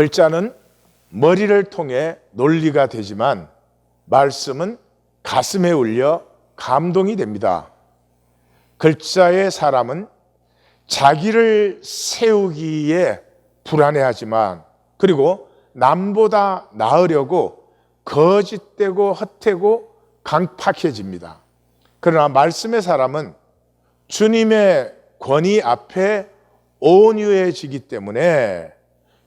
글자는 머리를 통해 논리가 되지만 말씀은 가슴에 울려 감동이 됩니다. 글자의 사람은 자기를 세우기에 불안해하지만 그리고 남보다 나으려고 거짓되고 헛되고 강팍해집니다. 그러나 말씀의 사람은 주님의 권위 앞에 온유해지기 때문에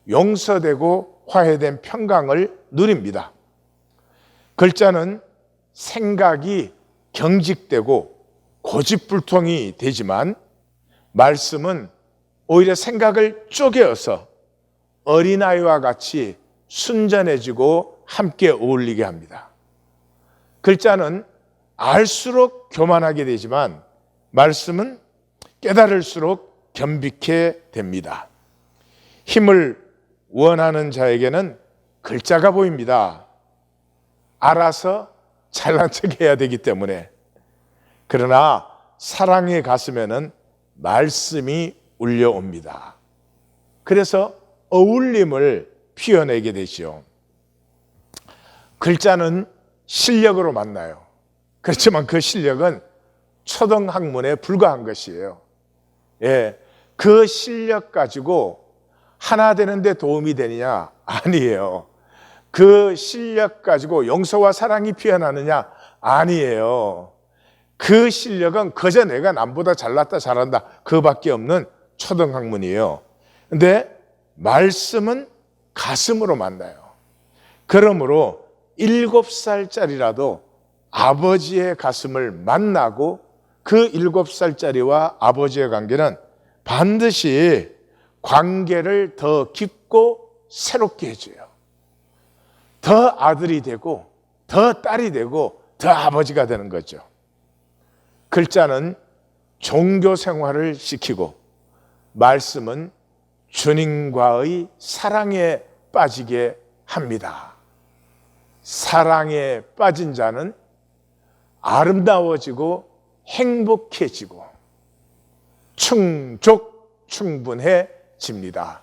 용서되고 화해된 평강을 누립니다. 글자는 생각이 경직되고 고집불통이 되지만 말씀은 오히려 생각을 쪼개어서 어린아이와 같이 순전해지고 함께 어울리게 합니다. 글자는 알수록 교만하게 되지만 말씀은 깨달을수록 겸비케 됩니다. 힘을 원하는 자에게는 글자가 보입니다. 알아서 잘난 척 해야 되기 때문에. 그러나 사랑의 가슴에는 말씀이 울려옵니다. 그래서 어울림을 피워내게 되죠. 글자는 실력으로 만나요. 그렇지만 그 실력은 초등학문에 불과한 것이에요. 예. 그 실력 가지고 하나 되는데 도움이 되느냐? 아니에요. 그 실력 가지고 용서와 사랑이 피어나느냐? 아니에요. 그 실력은 그저 내가 남보다 잘났다 잘한다 그밖에 없는 초등 학문이에요. 근데 말씀은 가슴으로 만나요. 그러므로 일곱 살짜리라도 아버지의 가슴을 만나고 그 일곱 살짜리와 아버지의 관계는 반드시 관계를 더 깊고 새롭게 해줘요. 더 아들이 되고, 더 딸이 되고, 더 아버지가 되는 거죠. 글자는 종교 생활을 시키고, 말씀은 주님과의 사랑에 빠지게 합니다. 사랑에 빠진 자는 아름다워지고 행복해지고 충족 충분해 집니다.